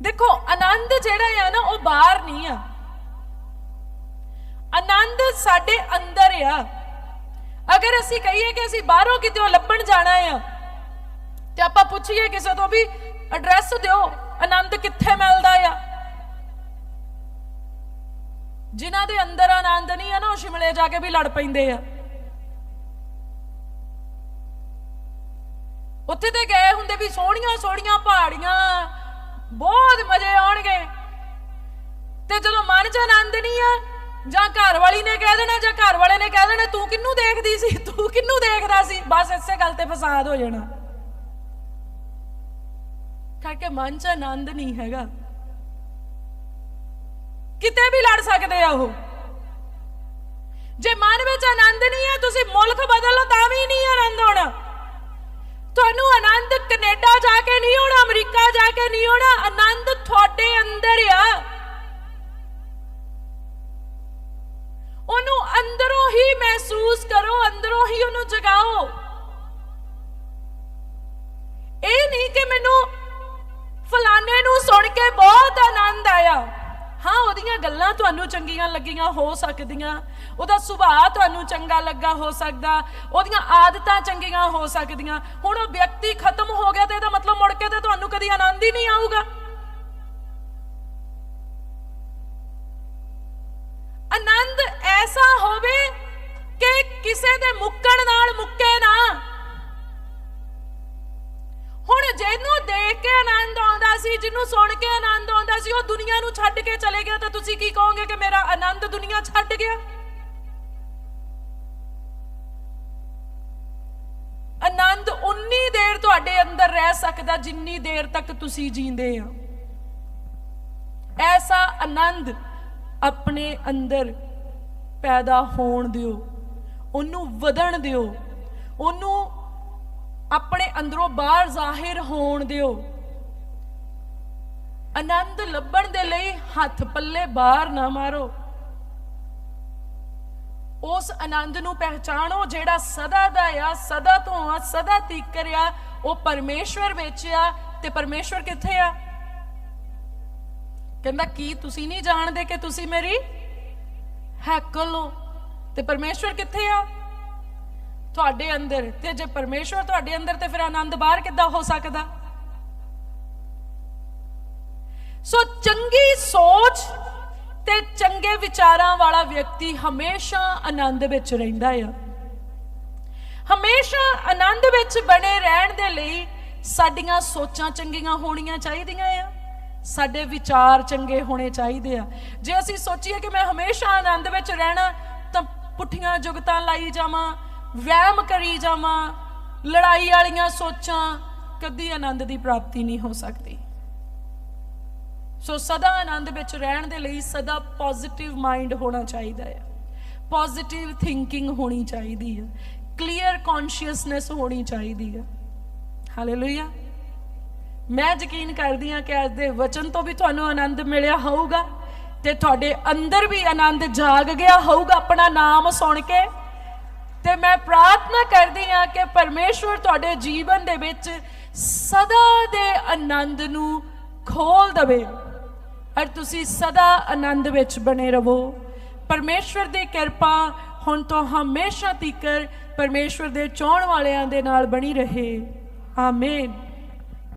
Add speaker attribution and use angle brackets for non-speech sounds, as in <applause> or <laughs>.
Speaker 1: ਦੇਖੋ, ਆਨੰਦ ਜਿਹੜਾ ਆ ਨਾ, ਉਹ ਬਾਹਰ ਨਹੀਂ ਆ। ਆਨੰਦ ਸਾਡੇ ਅੰਦਰ ਆ। ਅਗਰ ਅਸੀਂ ਕਹੀਏ ਕਿ ਅਸੀਂ ਬਾਹਰੋਂ ਕਿਤੇ ਲੱਭਣ ਜਾਣਾ ਆ, ਤੇ ਆਪਾਂ ਪੁੱਛੀਏ ਕਿਸੇ ਤੋਂ ਵੀ ਐਡਰੈਸ ਦਿਓ, ਆਨੰਦ ਕਿੱਥੇ ਮਿਲਦਾ ਆ? ਜਿਨ੍ਹਾਂ ਦੇ ਅੰਦਰ ਆਨੰਦ ਨਹੀਂ ਆ ਨਾ, ਉਹ ਸ਼ਿਮਲੇ ਜਾ ਕੇ ਵੀ ਲੜ ਪੈਂਦੇ ਆ। ਉੱਥੇ ਤੇ ਗਏ ਹੁੰਦੇ ਵੀ ਸੋਹਣੀਆਂ ਸੋਹਣੀਆਂ ਪਹਾੜੀਆਂ ਤੇ 'ਚ ਆਨੰਦ ਨਹੀਂ ਆ? ਜਾਂ ਘਰ ਵਾਲੀ ਨੇ ਕਹਿ ਦੇਣਾ, ਜਾਂ ਘਰ ਵਾਲੇ ਨੇ ਕਹਿ ਦੇਣਾ, ਤੂੰ ਕਿੰਨੂੰ ਦੇਖਦੀ ਸੀ? <laughs> ਤੂੰ ਕਿੰਨੂੰ ਦੇਖਦਾ ਸੀ? ਬਸ ਇਸੇ ਗੱਲ ਤੇ ਫਸਾਦ ਹੋ ਜਾਣਾ। ਕਰਕੇ ਮਨ 'ਚ ਆਨੰਦ ਨਹੀਂ ਹੈਗਾ। ਕਿਤੇ ਵੀ ਲੜ ਸਕਦੇ ਆ ਉਹ। ਜੇ ਮਨ ਵਿੱਚ ਆਨੰਦ ਨਹੀਂ ਹੈ ਤੁਸੀਂ ਮੁਲਕ ਬਦਲੋ ਤਾਂ ਵੀ ਨਹੀਂ ਆਨੰਦ ਹੋਣਾ ਤੁਹਾਨੂੰ ਆਨੰਦ ਕੈਨੇਡਾ ਜਾ ਕੇ ਨਹੀਂ ਹੋਣਾ ਅਮਰੀਕਾ ਜਾ ਕੇ ਨਹੀਂ ਹੋਣਾ ਆਨੰਦ ਤੁਹਾਡੇ ਅੰਦਰ ਆ ਉਹਨੂੰ ਅੰਦਰੋਂ ਹੀ ਮਹਿਸੂਸ ਕਰੋ, ਅੰਦਰੋਂ ਹੀ ਉਹਨੂੰ ਜਗਾਓ। ਇਹ ਨਹੀਂ ਕਿ ਮੈਨੂੰ ਫਲਾਣੇ ਨੂੰ ਸੁਣ ਕੇ ਬਹੁਤ ਆਨੰਦ ਆਇਆ। ਹਾਂ, ਉਹਦੀਆਂ ਗੱਲਾਂ ਤੁਹਾਨੂੰ ਚੰਗੀਆਂ ਲੱਗੀਆਂ ਹੋ ਸਕਦੀਆਂ। ਉਹਦਾ ਸੁਭਾਅ ਤੁਹਾਨੂੰ ਚੰਗਾ ਲੱਗਾ ਹੋ ਸਕਦਾ। ਉਹਦੀਆਂ ਆਦਤਾਂ ਚੰਗੀਆਂ ਹੋ ਸਕਦੀਆਂ। ਹੁਣ ਉਹ ਵਿਅਕਤੀ ਖਤਮ ਹੋ ਗਿਆ ਤੇ ਇਹਦਾ ਮਤਲਬ ਮੁੜ ਕੇ ਤੇ ਤੁਹਾਨੂੰ ਕਦੀ ਆਨੰਦ ਹੀ ਨਹੀਂ ਆਊਗਾ। ਕਿਸੇ ਦੇ ਮੁੱਕਣ ਨਾਲ ਮੁੱਕੇ ਨਾ। ਹੁਣ ਜਿਹਨੂੰ ਦੇਖ ਕੇ ਆਨੰਦ ਆਉਂਦਾ ਸੀ, ਜਿਹਨੂੰ ਸੁਣ ਕੇ ਆਨੰਦ ਆਉਂਦਾ ਸੀ, ਉਹ ਦੁਨੀਆ ਨੂੰ ਛੱਡ ਕੇ ਚਲੇ ਗਿਆ, ਤਾਂ ਤੁਸੀਂ ਕੀ ਕਹੋਗੇ ਕਿ ਮੇਰਾ ਆਨੰਦ ਦੁਨੀਆ ਛੱਡ ਗਿਆ? ਆਨੰਦ ਉਨੀ ਦੇਰ ਤੁਹਾਡੇ ਅੰਦਰ ਰਹਿ ਸਕਦਾ, ਜਿੰਨੀ ਦੇਰ ਤੱਕ ਤੁਸੀਂ ਜੀਂਦੇ ਆ। ਐਸਾ ਆਨੰਦ ਆਪਣੇ ਅੰਦਰ ਪੈਦਾ ਹੋਣ ਦਿਓ। ਉਹਨੂੰ ਵਧਣ ਦਿਓ। ਉਹਨੂੰ ਆਪਣੇ ਅੰਦਰੋਂ ਬਾਹਰ ਜ਼ਾਹਿਰ ਹੋਣ ਦਿਓ। ਆਨੰਦ ਲੱਭਣ ਦੇ ਲਈ ਹੱਥ ਪੱਲੇ ਬਾਹਰ ਨਾ ਮਾਰੋ। ਉਸ ਆਨੰਦ ਨੂੰ ਪਹਿਚਾਣੋ ਜਿਹੜਾ ਸਦਾ ਦਾ ਆ, ਸਦਾ ਤੋਂ ਆ, ਸਦਾ ਤੀਕਰ ਆ, ਉਹ ਪਰਮੇਸ਼ਵਰ ਵਿੱਚ ਆ ਤੇ ਪਰਮੇਸ਼ਵਰ ਕਿੱਥੇ ਆ? ਕਹਿੰਦਾ, ਕੀ ਤੁਸੀਂ ਨਹੀਂ ਜਾਣਦੇ ਕਿ ਤੁਸੀਂ ਮੇਰੀ ਹੈਕਲ ਹੋ? ਤੇ ਪਰਮੇਸ਼ਵਰ ਕਿੱਥੇ ਆ? ਤੁਹਾਡੇ ਅੰਦਰ। ਤੇ ਜੇ ਪਰਮੇਸ਼ਵਰ ਤੁਹਾਡੇ ਅੰਦਰ, ਤੇ ਫਿਰ ਆਨੰਦ ਬਾਹਰ ਕਿੱਦਾਂ ਹੋ ਸਕਦਾ? ਸੋ ਚੰਗੀ ਸੋਚ ਤੇ ਚੰਗੇ ਵਿਚਾਰਾਂ ਵਾਲਾ ਵਿਅਕਤੀ ਹਮੇਸ਼ਾ ਆਨੰਦ ਵਿੱਚ ਰਹਿੰਦਾ ਆ। ਹਮੇਸ਼ਾ ਆਨੰਦ ਵਿੱਚ ਬਣੇ ਰਹਿਣ ਦੇ ਲਈ ਸਾਡੀਆਂ ਸੋਚਾਂ ਚੰਗੀਆਂ ਹੋਣੀਆਂ ਚਾਹੀਦੀਆਂ ਆ। ਸਾਡੇ ਵਿਚਾਰ ਚੰਗੇ ਹੋਣੇ ਚਾਹੀਦੇ ਆ। ਜੇ ਅਸੀਂ ਸੋਚੀਏ ਕਿ ਮੈਂ ਹਮੇਸ਼ਾ ਆਨੰਦ ਵਿੱਚ ਰਹਿਣਾ ਪੁੱਠੀਆਂ ਜੁਗਤਾਂ ਲਾਈ ਜਾਵਾਂ, ਵਹਿਮ ਕਰੀ ਜਾਵਾਂ, ਲੜਾਈ ਵਾਲੀਆਂ ਸੋਚਾਂ, ਕਦੀ ਆਨੰਦ ਦੀ ਪ੍ਰਾਪਤੀ ਨਹੀਂ ਹੋ ਸਕਦੀ। ਸੋ ਸਦਾ ਆਨੰਦ ਵਿੱਚ ਰਹਿਣ ਦੇ ਲਈ ਸਦਾ ਪੋਜ਼ਿਟਿਵ ਮਾਈਂਡ ਹੋਣਾ ਚਾਹੀਦਾ ਹੈ। ਪੋਜ਼ਿਟਿਵ ਥਿੰਕਿੰਗ ਹੋਣੀ ਚਾਹੀਦੀ ਹੈ। ਕਲੀਅਰ ਕੌਨਸ਼ੀਅਸਨੈਸ ਹੋਣੀ ਚਾਹੀਦੀ ਹੈ। ਹਾਲੇਲੂਇਆ ਮੈਂ ਯਕੀਨ ਕਰਦੀ ਹਾਂ ਕਿ ਅੱਜ ਦੇ ਵਚਨ ਤੋਂ ਵੀ ਤੁਹਾਨੂੰ ਆਨੰਦ ਮਿਲਿਆ ਹੋਊਗਾ। ਤੇ ਤੁਹਾਡੇ ਅੰਦਰ ਵੀ ਆਨੰਦ ਜਾਗ ਗਿਆ ਹੋਊਗਾ ਆਪਣਾ ਨਾਮ ਸੁਣ ਕੇ। ਤੇ ਮੈਂ ਪ੍ਰਾਰਥਨਾ ਕਰਦੀ ਹਾਂ ਕਿ ਪਰਮੇਸ਼ਵਰ ਤੁਹਾਡੇ ਜੀਵਨ ਦੇ ਵਿੱਚ ਸਦਾ ਦੇ ਆਨੰਦ ਨੂੰ ਖੋਲ ਦਵੇ ਔਰ ਤੁਸੀਂ ਸਦਾ ਆਨੰਦ ਵਿੱਚ ਬਣੇ ਰਹੋ। ਪਰਮੇਸ਼ਵਰ ਦੀ ਕਿਰਪਾ ਹੁਣ ਤੋਂ ਹਮੇਸ਼ਾ ਤੀਕਰ ਪਰਮੇਸ਼ਵਰ ਦੇ ਚਾਹਣ ਵਾਲਿਆਂ ਦੇ ਨਾਲ ਬਣੀ ਰਹੇ। ਆਮੀਨ।